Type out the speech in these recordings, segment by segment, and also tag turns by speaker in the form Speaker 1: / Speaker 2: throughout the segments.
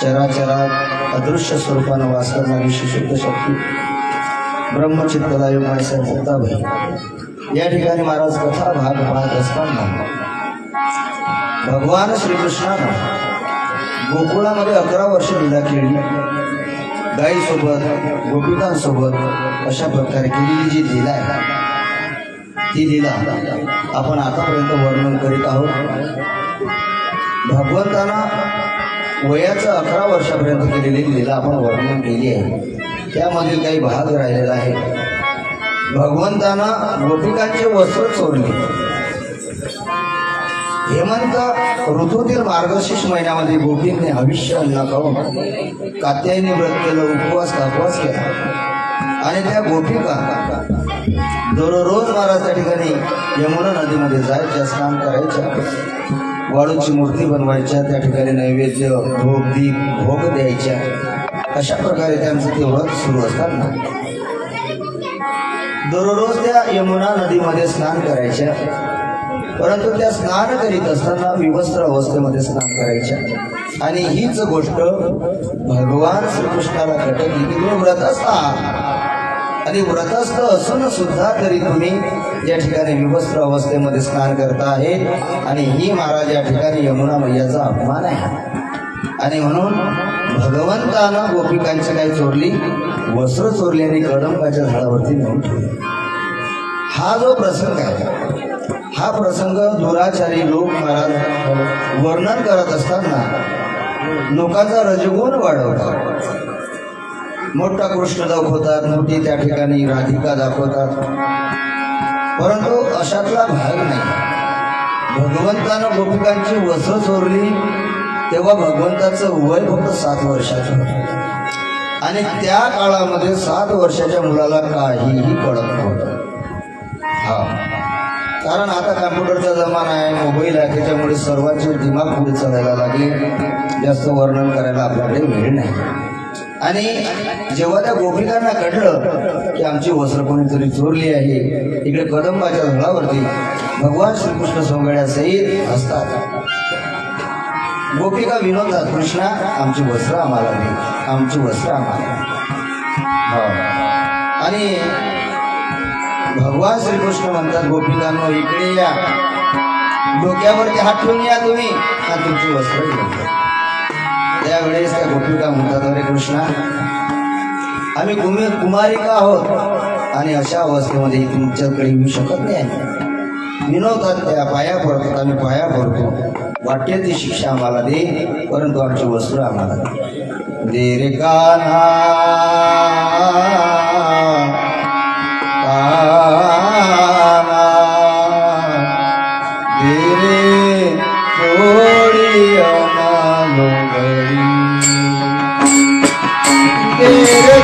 Speaker 1: चराचरात अदृश्य स्वरूपानं वास करणारी शिशुद्ध शक्ती ब्रह्मचित्तदाय मायसाहेब या ठिकाणी महाराज कथा भाग पाहत असताना भगवान श्रीकृष्णानं गोकुळामध्ये अकरा वर्ष लिला केली. गाईसोबत गोपिकांसोबत अशा प्रकारे केलेली जी लिला आहे ती लिला आपण आतापर्यंत वर्णन करीत आहोत. भगवंतानं वयाचं अकरा वर्षापर्यंत केलेली लीला आपण वर्णन केली आहे. त्यामधील काही भाग राहिलेला आहे. भगवंताना गोपिकांचे वस्त्र चोरले. हेमंत ऋतूतील मार्गशीर्ष महिन्यामध्ये गोपींनी हविष्य अन्न खाऊन कात्यायनी व्रत केलं उपवास कापवास केला. आणि त्या गोपिका दररोज महाराज त्या ठिकाणी यमुना नदीमध्ये जायच्या स्नान करायच्या. वाळूची मूर्ती बनवायच्या त्या ठिकाणी नैवेद्य भोग दीप भोग द्यायच्या. अशा प्रकारे त्यांचं ते व्रत सुरू असताना दररोज त्या यमुना नदीमध्ये स्नान करायच्या. परंतु त्या स्नान करीत असताना विवस्त्र अवस्थेमध्ये स्नान करायच्या. आणि हीच गोष्ट भगवान श्रीकृष्णाला घटकली की तुम्ही व्रतस्थ आहात. आणि व्रतस्थ असून सुद्धा तरी तुम्ही या ठिकाणी विवस्त्र अवस्थेमध्ये स्नान करत आहेत आणि ही महाराज या ठिकाणी यमुना मैयाचा अपमान आहे. आणि म्हणून भगवंतानं गोपिकांची काही चोरली वस्त्र चोरली आणि कदंबाच्या झाडावरती नेऊन ठेवली. हा जो प्रसंग आहे हा प्रसंग दुराचारी लोक महाराज वर्णन करत असताना लोकांचा रजगुण वाढवतात. मोठा कृष्ण दाखवतात मोठी त्या ठिकाणी राधिका दाखवतात. परंतु अशातला भाग नाही. भगवंतानं गोपिकांची वस्त्र चोरली तेव्हा भगवंताचं वय फक्त सात वर्षाचं होतं. आणि त्या काळामध्ये सात वर्षाच्या मुलाला काहीही कळत नव्हतं. हा. कारण आता कॅम्प्युटरचा जमाना आहे मोबाईल आहे त्याच्यामुळे सर्वांचे दिमाग पुढे चालायला लागले. जास्त वर्णन करायला आपल्याकडे वेळ नाही. आणि जेव्हा त्या गोपिकांना कळलं की आमची वस्त्र कोणीतरी चोरली आहे इकडे कदंबाच्या झाडावरती भगवान श्रीकृष्ण सोंगड्यासहित असतात गोपिका विनोदात कृष्णा आमची वस्त्र आम्हाला दे आमची वस्त्र आम्हाला हो. आणि भगवान श्रीकृष्ण म्हणतात गोपिकांनो इकडे या. डोक्यावरती हात ठेवून या तुम्ही. हा तुमची वस्त्र घेऊन त्यावेळेस त्या गोपिका म्हणतात अरे कृष्णा आम्ही कुमी कुमारिका आहोत आणि अशा अवस्थेमध्ये तुमच्याकडे येऊ शकत नाही. विनवतात त्या पाया पडतात आम्ही पाया पडतो. वाटेल ती शिक्षा आम्हाला दे परंतु आमची वस्त्र आम्हाला दे. रे काना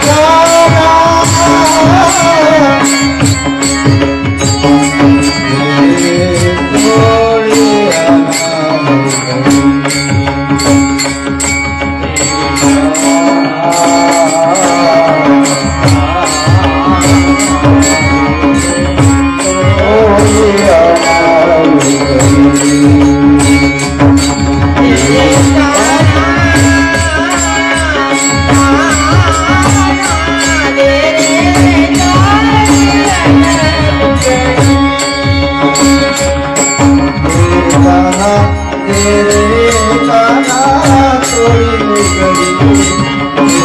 Speaker 1: रे तेरे काना तोड़ी गली तेरे